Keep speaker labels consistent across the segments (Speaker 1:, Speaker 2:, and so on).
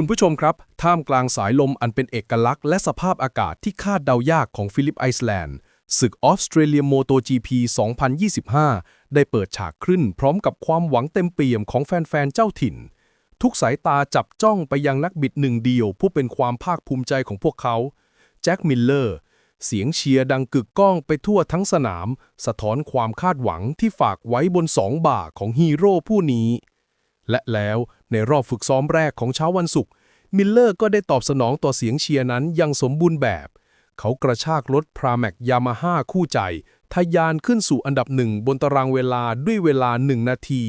Speaker 1: คุณผู้ชมครับ ท่ามกลางสายลมอันเป็นเอกลักษณ์และสภาพอากาศที่คาดเดายากของฟิลิปไอซ์แลนด์ศึกออสเตรเลียโมโต GP 2025 ได้เปิดฉากขึ้นพร้อมกับความหวังเต็มเปี่ยมของแฟนๆ เจ้าถิ่น ทุกสายตาจับจ้องไปยังนักบิดหนึ่งเดียว ผู้เป็นความภาคภูมิใจของพวกเขา แจ็คมิลเลอร์ เสียงเชียร์ดังกึกก้องไปทั่วทั้งสนาม สะท้อนความคาดหวังที่ฝากไว้บนสองบ่าของฮีโร่ผู้นี้ และแล้ว ในรอบฝึกซ้อมแรกของเช้าวันศุกร์มิลเลอร์ก็ได้ตอบสนองต่อเสียงเชียร์นั้นอยังสมบูรณ์แบบ เขากระชากรถพราแมกยามาฮ่าคู่ใจ ทะยานขึ้นสู่อันดับหนึ่งบนตารางเวลาด้วยเวลา 1 นาที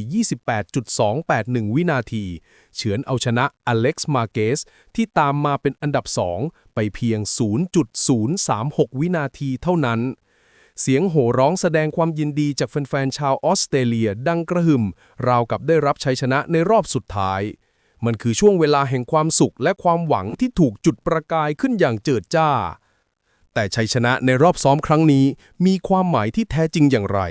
Speaker 1: 28.281 วินาที เฉือนเอาชนะอเล็กซ์มาเกสที่ตามมาเป็นอันดับ 2 ไปเพียง 0.036 วินาทีเท่านั้น เสียงโห่ร้องแสดงความยินดีจากแฟนๆชาวออสเตรเลียดังกระหึ่ม ราวกับได้รับชัยชนะในรอบสุดท้าย มันคือช่วงเวลาแห่งความสุขและความหวังที่ถูกจุดประกายขึ้นอย่างเจิดจ้า แต่ชัยชนะในรอบซ้อมครั้งนี้มีความหมายที่แท้จริงอย่างไร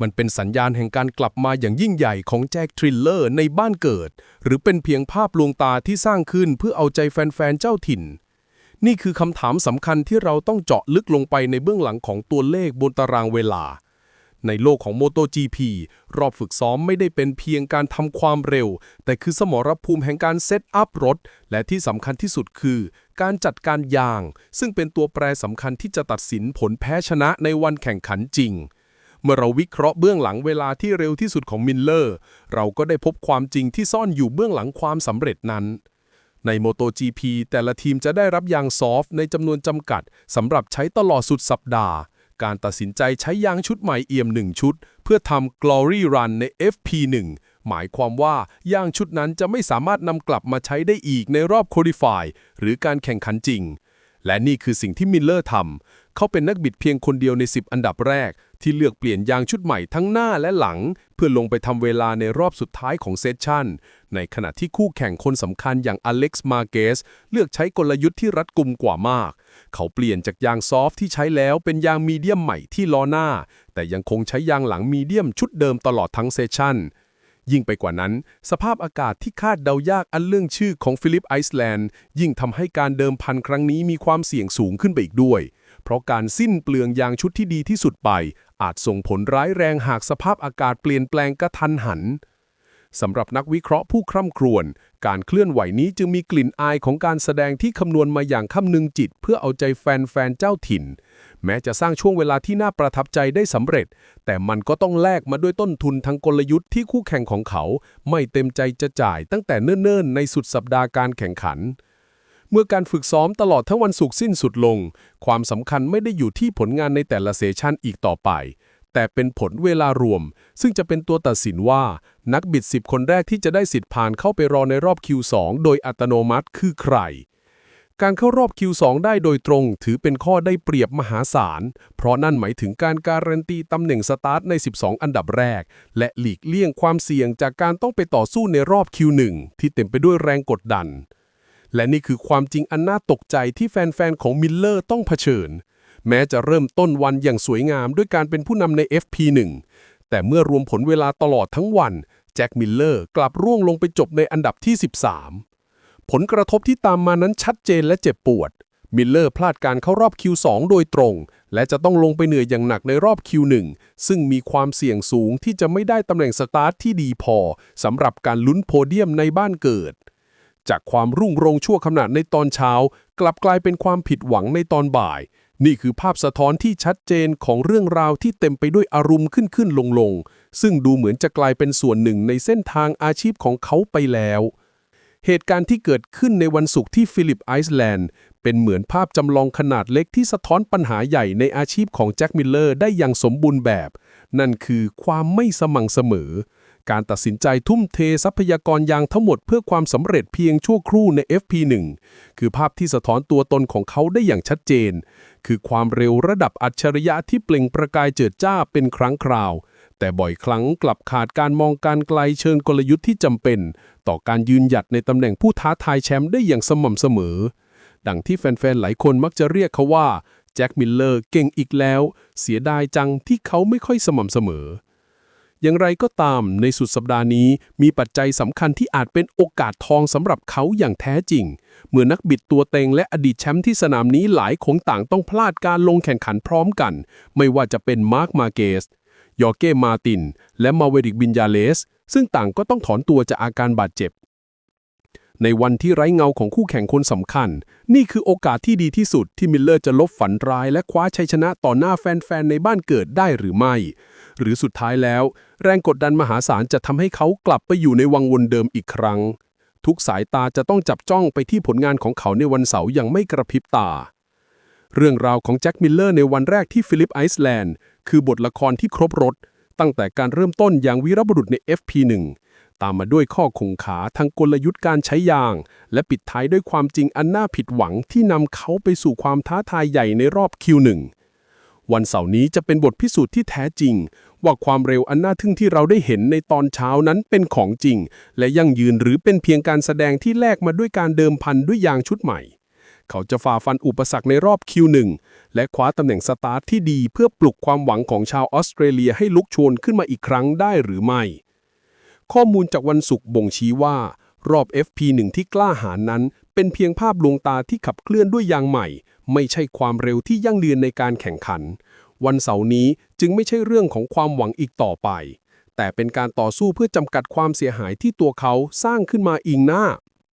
Speaker 1: มันเป็นสัญญาณแห่งการกลับมาอย่างยิ่งใหญ่ของแจ็คทริลเลอร์ในบ้านเกิด หรือเป็นเพียงภาพลวงตาที่สร้างขึ้นเพื่อเอาใจแฟนๆเจ้าถิ่น นี่คือคำถามสำคัญที่เราต้องเจาะลึกลงไปในเบื้องหลังของตัวเลขบนตารางเวลา ในโลกของ MotoGP รอบฝึกซ้อมไม่ได้เป็นเพียงการทำความเร็ว แต่คือสมรภูมิแห่งการเซตอัพรถ และที่สำคัญที่สุดคือ การจัดการยาง ซึ่งเป็นตัวแปรสำคัญที่จะตัดสินผลแพ้ชนะในวันแข่งขันจริงเมื่อเราวิเคราะห์เบื้องหลังเวลาที่เร็วที่สุดของมิลเลอร์ เราก็ได้พบความจริงที่ซ่อนอยู่เบื้องหลังความสำเร็จนั้น ใน MotoGP แต่ละทีมจะได้รับยางซอฟต์ในจำนวนจำกัดสำหรับใช้ตลอดสุดสัปดาห์ การตัดสินใจใช้ยางชุดใหม่เอี่ยมหนึ่งชุด เพื่อทำ Glory Run ใน FP1 หมายความว่ายางชุดนั้นจะไม่สามารถนำกลับมาใช้ได้อีกในรอบ Qualify หรือการแข่งขันจริง และนี่คือสิ่งที่มิลเลอร์ทำ เขาเป็นนักบิดเพียงคนเดียวใน 10 อันดับแรก ที่เลือกเปลี่ยนยางชุดใหม่ทั้งหน้าและหลัง เพื่อลงไปทำเวลาในรอบสุดท้ายของเซสชั่น ในขณะที่คู่แข่งคนสำคัญอย่างอเล็กซ์มาเกสเลือกใช้กลยุทธ์ที่รัดกุมกว่ามาก เขาเปลี่ยนจากยางซอฟที่ใช้แล้วเป็นยางมีเดียมใหม่ที่ล้อหน้า แต่ยังคงใช้ยางหลังมีเดียมชุดเดิมตลอดทั้งเซสชั่นยิ่งไปกว่านั้น สภาพอากาศที่คาดเดายากอันเรื่องชื่อของฟิลิปไอซ์แลนด์ ยิ่งทำให้การเดิมพันครั้งนี้มีความเสี่ยงสูงขึ้นไปอีกด้วย เพราะการสิ้นเปลืองยางชุดที่ดีที่สุดไป อาจส่งผลร้ายแรงหากสภาพอากาศเปลี่ยนแปลงกระทันหันสำหรับนักวิเคราะห์ผู้คร่ำครวญการเคลื่อนไหวนี้จึงมีกลิ่นอายของการแสดงที่คำนวณมาอย่างคำนึงจิต เพื่อเอาใจแฟนๆเจ้าถิ่น แม้จะสร้างช่วงเวลาที่น่าประทับใจได้สำเร็จ แต่มันก็ต้องแลกมาด้วยต้นทุนทางกลยุทธ์ที่คู่แข่งของเขา ไม่เต็มใจจะจ่ายตั้งแต่เนิ่นๆ ในสุดสัปดาห์การแข่งขัน เมื่อการฝึกซ้อมตลอดทั้งวันศุกร์สิ้นสุดลง ความสำคัญไม่ได้อยู่ที่ผลงานในแต่ละเซสชันอีกต่อไป แต่เป็นผลเวลารวม ซึ่งจะเป็นตัวตัดสินว่า นักบิด 10 คนแรกที่จะได้สิทธิ์ผ่านเข้าไปรอในรอบ Q2 โดยอัตโนมัติคือใคร การเข้ารอบ Q2 ได้โดยตรง ถือเป็นข้อได้เปรียบมหาศาล เพราะนั่นหมายถึงการการันตีตำแหน่งสตาร์ทใน 12 อันดับแรก และหลีกเลี่ยงความเสี่ยงจากการต้องไปต่อสู้ในรอบ Q1 ที่เต็มไปด้วยแรงกดดัน และนี่คือความจริงอันน่าตกใจที่แฟน ๆ ของมิลเลอร์ต้องเผชิญ แม้จะเริ่มต้นวันอย่างสวยงามด้วยการเป็นผู้นำใน FP1 แต่เมื่อรวมผลเวลาตลอดทั้งวัน แจ็คมิลเลอร์กลับร่วงลงไปจบในอันดับที่ 13 ผลกระทบที่ตามมานั้นชัดเจนและเจ็บปวด มิลเลอร์พลาดการเข้ารอบ Q2 โดยตรง และจะต้องลงไปเหนื่อยอย่างหนักในรอบ Q1 ซึ่งมีความเสี่ยงสูงที่จะไม่ได้ตำแหน่งสตาร์ทที่ดีพอสำหรับการลุ้นโพเดียมในบ้านเกิด จากความรุ่งโรงชั่วขณะในตอนเช้า กลับกลายเป็นความผิดหวังในตอนบ่าย นี่คือภาพสะท้อนที่ชัดเจนของเรื่องราวที่เต็มไปด้วยอารมณ์ขึ้นขึ้นลงลงซึ่งดูเหมือนจะกลายเป็นส่วนหนึ่งในเส้นทางอาชีพของเขาไปแล้ว เหตุการณ์ที่เกิดขึ้นในวันศุกร์ที่ฟิลิปไอซ์แลนด์เป็นเหมือนภาพจำลองขนาดเล็กที่สะท้อนปัญหาใหญ่ในอาชีพของแจ็คมิลเลอร์ได้อย่างสมบูรณ์แบบ นั่นคือความไม่สม่ำเสมอ การตัดสินใจทุ่มเททรัพยากรยางทั้งหมดเพื่อความสำเร็จเพียงชั่วครู่ใน FP1 คือภาพที่สะท้อนตัวตนของเขาได้อย่างชัดเจน คือความเร็วระดับอัจฉริยะที่เปล่งประกายเจิดจ้าเป็นครั้งคราว แต่บ่อยครั้งกลับขาดการมองการไกลเชิงกลยุทธ์ที่จำเป็น ต่อการยืนหยัดในตำแหน่งผู้ท้าทายแชมป์ได้อย่างสม่ำเสมอ ดังที่แฟนๆหลายคนมักจะเรียกเขาว่าแจ็คมิลเลอร์เก่งอีกแล้ว เสียดายจังที่เขาไม่ค่อยสม่ำเสมอ
Speaker 2: อย่างไรก็ตามในสุดสัปดาห์นี้มีปัจจัยสำคัญที่อาจเป็นโอกาสทองสำหรับเขาอย่างแท้จริง เมื่อนักบิดตัวเต็งและอดีตแชมป์ที่สนามนี้หลายคงต่างต้องพลาดการลงแข่งขันพร้อมกัน ไม่ว่าจะเป็นมาร์คมาเกส ยอร์เก้มาติน และมาเวริกบินยาเลส ซึ่งต่างก็ต้องถอนตัวจากอาการบาดเจ็บ ในวันที่ไร้เงาของคู่แข่งคนสำคัญ นี่คือโอกาสที่ดีที่สุดที่มิลเลอร์จะลบฝันร้ายและคว้าชัยชนะต่อหน้าแฟนๆ ในบ้านเกิดได้หรือไม่ หรือสุดท้ายแล้ว แรงกดดันมหาศาลจะทำให้เขากลับไปอยู่ในวังวนเดิมอีกครั้ง ทุกสายตาจะต้องจับจ้องไปที่ผลงานของเขาในวันเสาร์อย่างไม่กระพริบตา เรื่องราวของแจ็คมิลเลอร์ในวันแรกที่ฟิลิปไอซ์แลนด์คือบทละครที่ครบรถตั้งแต่การเริ่มต้นอย่างวีรบุรุษใน FP1 ตามมาด้วยข้อคงขาทางกลยุทธ์การใช้ยาง และปิดท้ายด้วยความจริงอันน่าผิดหวังที่นำเขาไปสู่ความท้าทายใหญ่ในรอบ Q1 วันเสาร์นี้จะเป็นบทพิสูจน์ที่แท้จริง ว่าความเร็วอันน่าทึ่งที่เราได้เห็นในตอนเช้านั้นเป็นของจริง และยั่งยืนหรือเป็นเพียงการแสดงที่แลกมาด้วยการเดิมพันด้วยยางชุดใหม่ เขาจะฝ่าฟันอุปสรรคในรอบ Q1 และคว้าตำแหน่งสตาร์ทที่ดีเพื่อปลุกความหวังของชาวออสเตรเลียให้ลุกโชนขึ้นมาอีกครั้งได้หรือไม่ ข้อมูลจากวันศุกร์บ่งชี้ว่า รอบ FP1 ที่กล้าหาญนั้น เป็นเพียงภาพลวงตาที่ขับเคลื่อนด้วยยางใหม่ ไม่ใช่ความเร็วที่ยั่งยืนในการแข่งขัน วันเสาร์นี้จึงไม่ใช่เรื่องของความหวังอีกต่อไป แต่เป็นการต่อสู้เพื่อจำกัดความเสียหายที่ตัวเขาสร้างขึ้นมาอิงหน้า